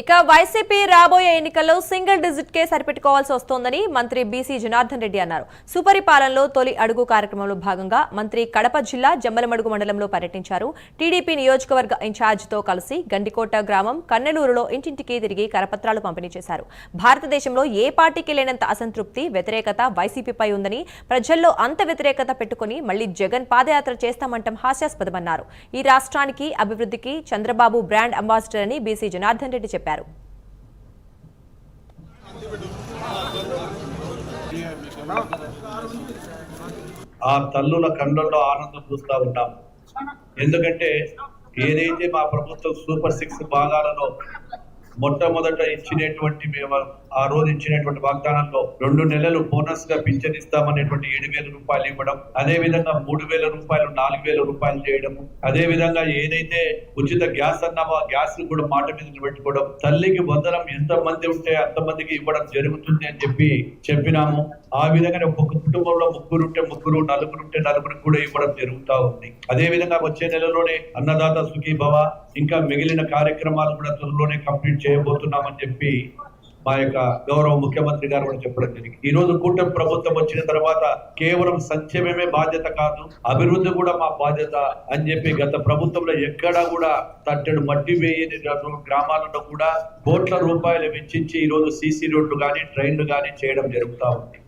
ఇక వైసీపీ రాబోయే ఎన్నికల్లో సింగిల్ డిజిట్ కే సరిపెట్టుకోవాల్సి వస్తోందని మంత్రి బీసీ జనార్దన్ రెడ్డి అన్నారు. సుపరిపాలనలో తొలి అడుగు కార్యక్రమంలో భాగంగా మంత్రి కడప జిల్లా జమ్మలమడుగు మండలంలో పర్యటించారు. టీడీపీ నియోజకవర్గ ఇన్ఛార్జితో కలిసి గండికోట గ్రామం కన్నెలూరులో ఇంటింటికి తిరిగి కరపత్రాలు పంపిణీ చేశారు. భారతదేశంలో ఏ పార్టీకి లేనంత అసంతృప్తి వ్యతిరేకత వైసీపీపై ఉందని ప్రజల్లో అంత వ్యతిరేకత పెట్టుకుని మళ్ళీ జగన్ పాదయాత్ర చేస్తామంటం హాస్యాస్పదమన్నారు. ఈ రాష్ట్రానికి అభివృద్ధికి చంద్రబాబు బ్రాండ్ అంబాసిడర్ అని బీసీ జనార్దన్ రెడ్డి చెప్పారు. ఆ తల్లుల కళ్ళల్లో ఆనందం చూస్తూ ఉంటాం. ఎందుకంటే ఏదైతే మా ప్రభుత్వం సూపర్ సిక్స్ భాగాలలో మొట్టమొదట ఇచ్చినటువంటి మేము ఆ రోజు ఇచ్చినటువంటి వాగ్దానంలో రెండు నెలలు బోనస్గా పింఛన్ ఇస్తామనేటువంటి ఏడు వేల రూపాయలు ఇవ్వడం అదే విధంగా మూడు వేల రూపాయలు నాలుగు వేల రూపాయలు చేయడం అదే విధంగా ఏదైతే ఉచిత గ్యాస్ అన్నామో ఆ గ్యాస్ని కూడా మాట మీద నిలబెట్టుకోవడం తల్లికి వందనం ఎంత మంది ఉంటే అంతమందికి ఇవ్వడం జరుగుతుంది అని చెప్పి చెప్పినాము. ఆ విధంగానే ఒక్కొక్క కుటుంబంలో ముగ్గురు ఉంటే ముగ్గురు నలుగురు ఉంటే నలుగురు కూడా ఇవ్వడం జరుగుతూ ఉంది. అదే విధంగా వచ్చే నెలలోనే అన్నదాత సుఖీ భవ ఇంకా మిగిలిన కార్యక్రమాలు కూడా త్వరలోనే కంప్లీట్ చేయబోతున్నామని చెప్పి మా యొక్క గౌరవ ముఖ్యమంత్రి గారు కూడా చెప్పడం జరిగింది. ఈ రోజు కూటమి ప్రభుత్వం వచ్చిన తర్వాత కేవలం సంక్షేమమే బాధ్యత కాదు అభివృద్ధి కూడా మా బాధ్యత అని చెప్పి గత ప్రభుత్వంలో ఎక్కడా కూడా తట్టెడు మట్టి వేయని గ్రామాలలో కూడా కోట్ల రూపాయలు వెచ్చించి ఈ రోజు సీసీ రోడ్లు కానీ ట్రైన్లు కానీ చేయడం జరుగుతూ ఉంది.